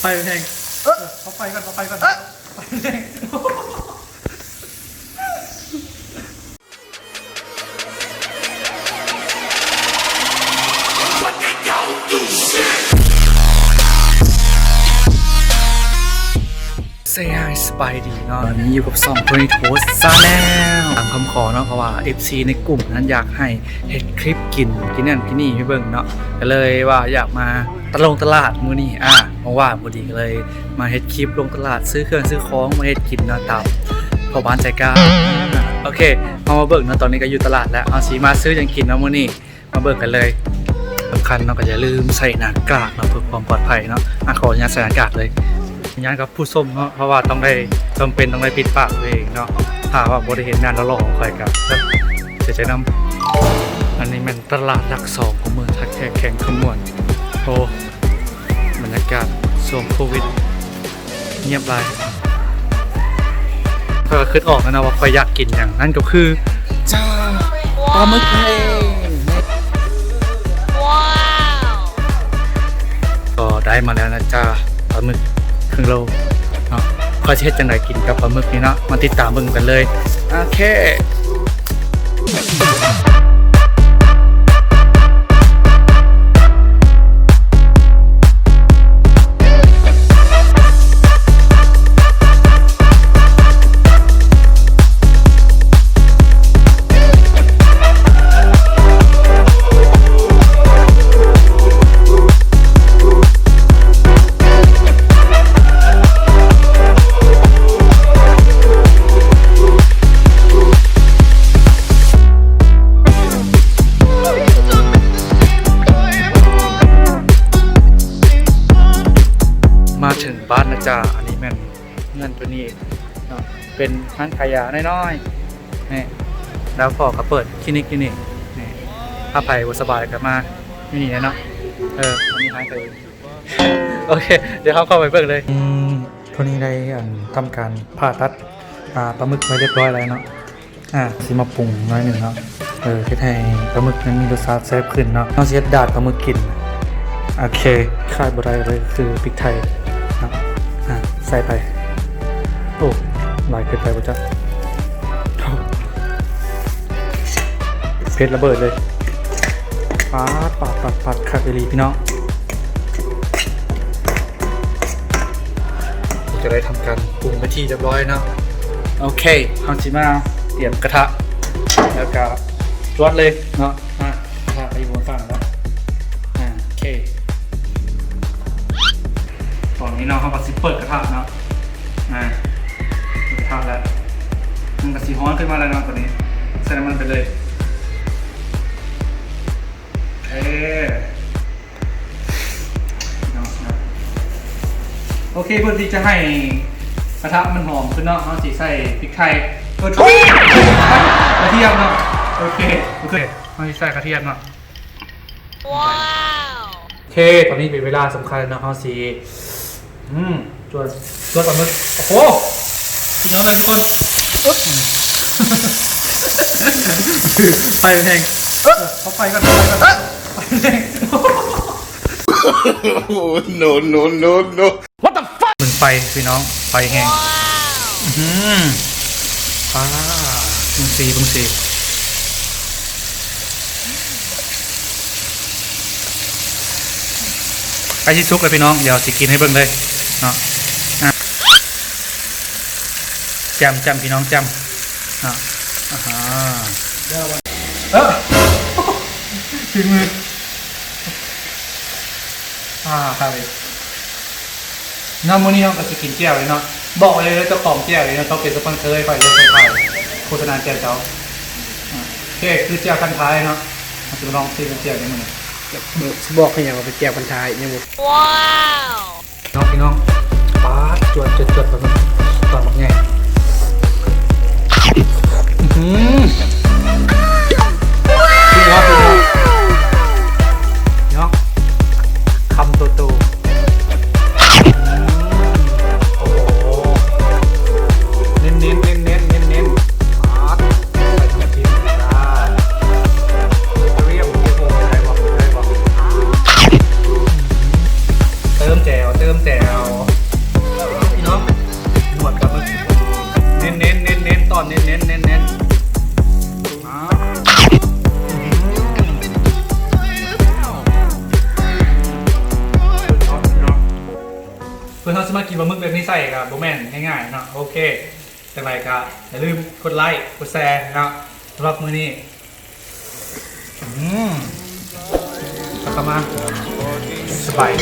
ไฟแห้งเออเอาไฟก่อนเอาไฟก่อนไฟแห้ง บายดีเนาะตอนนี้อยู่กับสองคนในโทสซาแนลตามคำขอเนาะเพราะว่า FC ในกลุ่มนั้นอยากให้เห็นคลิปกินกินนั่นกินนี่ให้เบิ่งเนาะก็เลยว่าอยากมาตะลงตลาดมื้อนี้อะเพราะว่าพอดีก็เลยมาเฮ็ดคลิปลงตลาดซื้อเครื่องซื้อของมาเฮ็ดกินเนาะตามพอบ้านใจกล้าโอเคเอามาเบิ่งเนาะตอนนี้ก็อยู่ตลาดแล้วเอาสีมาซื้อหยังกินเนาะมื้อนี้มาเบิ่งกันเลยสำคัญเนาะก็อย่าลืมใส่หน้ากากเนาะเพื่อความปลอดภัยเนาะอะขออนุญาตใส่หน้ากากเลย ย้านกับผู้ส้มเนาะเพราะว่าต้องได้จำเป็นต้องได้ปิดปากตัวเองเนาะถ้าว่าบริเห็นงานแล้วหล่อของใครกับเสียใจน้ำอันนี้มันตลาดหลักสองของเมืองทักแขกแข่งขมวนโอ้บรรยากาศช่วงโควิด เงียบไปถ้าก็คิดออกแล้วนะว่าใครอยากกินอย่างนั้นก็คือจ้าปลาหมึกนั่นเองก็ได้มาแล้วนะจ้าปลาหมึกค รึ่งโลเนาะก็จะเฮ็ดจังไดกินกับปลาหมึกนี่เนาะมาติดตามเบิ่งกันเลยโอเค บ้านนะจ๊ะอันนี้แม่นเงินตัวนี้เนาะเป็นร้านขายยาน้อยๆนี่แล้วพอก็เปิดคลินิกอยู่นี่นี่ถ้าไปบ่สบายก็มาอยู่นี่แหละเนาะเอออันนี้ร้านขายโอเค เดี๋ยวเขาเข้าไปเบิ่งเลยอืมคนนี้ได้ทำการผ่าตัดอ่าปลาหมึกไว้เรียบร้อยแล้วเนาะอ่าสิมาปรุงน้อยหนึ่งเนาะเออเฮ็ดให้ปลาหมึกนั้นมีรสชาติแซ่บขึ้นเนาะเอาสิเฮ็ดดาดปลาหมึกกิน โอเคขาดบ่ได้เลยคือพริกไทย อะใส่ไป โอ้หลายเกินไปป่ะจ๊ะโอ้เผ็ดระเบิดเลยปาดปาดปาดปาดคักเอหลีพี่น้องเราจะได้ทำการปรุงไปที่เรียบร้อยเนาะโอเคเอาจิมาเตรียมกระทะ แล้วก็รวดเลยเนาะอะกระทะไปอยู่บนฝั่งแล้วอ่าโอเคตอ นนี้เนาะเขาก็สิเปิดกระทะเนาะอ่าเปิดกระทะแล้วมันก็สีฮ้อนขึ้นมาแล้วเนาะตอนนี้ใส่น้ำมันไปเลยเอ๊เนาะครับโอเคเพื่อที่จะให้กระทะมันหอมขึ้นเนาะเขาสีใส่พริกไทยเออทุกกระเทียมเนาะโอเคโอเคเขาสิใส่กระเทียมเนาะโอเค ตอนนี้เป็นเวลาสำคัญนะฮะสี อืมจวดจวดปลาหมึกโอ้โหพี่น้องเลยทุกคนอึ๊บไฟแรงเออเอาไฟก่อนเอาไฟก่อนไฟแรง Oh, no, no, no, no. มึงไฟพี่น้องไฟแห้งอื้อหือป้าบึงสีบึงสีใกล้ที่ซุกเลยพี่น้อง เดี๋ยวสิกินให้เบิ่งเลย เนาะอะจำจำพี่น้องจำเนาะอ่าฮะเออถึงมืออ่าครับน้ำมันนี่น้องก็จะกินแก้วเลยเนาะบอกไว้เลยเจ้าของแก้วเลยเนาะต้องเป็นสปอนเซอร์ให้ไปเลยไปไปโฆษณาแก้วเจ้าอ่าโอเคคือแก้วคันท้ายเนาะเราจะมาลองซื้อแก้วนี้มันยบอกให้อย่างว่าไปแก้วพันทายยังบอกน้องพี่น้อง ป๊าดจวดจดจดแบบนี้ตอนแบบไงอื้ พื่อนเขาสมากินปลาหมึกแบบนี้ใส่กับโบแมนง่ายๆเนาะโอเคจังไรก็อย่าลืมกดไลค์กดแชร์เนาะสำหรับมื้อนี้อืมตะกมาสบาย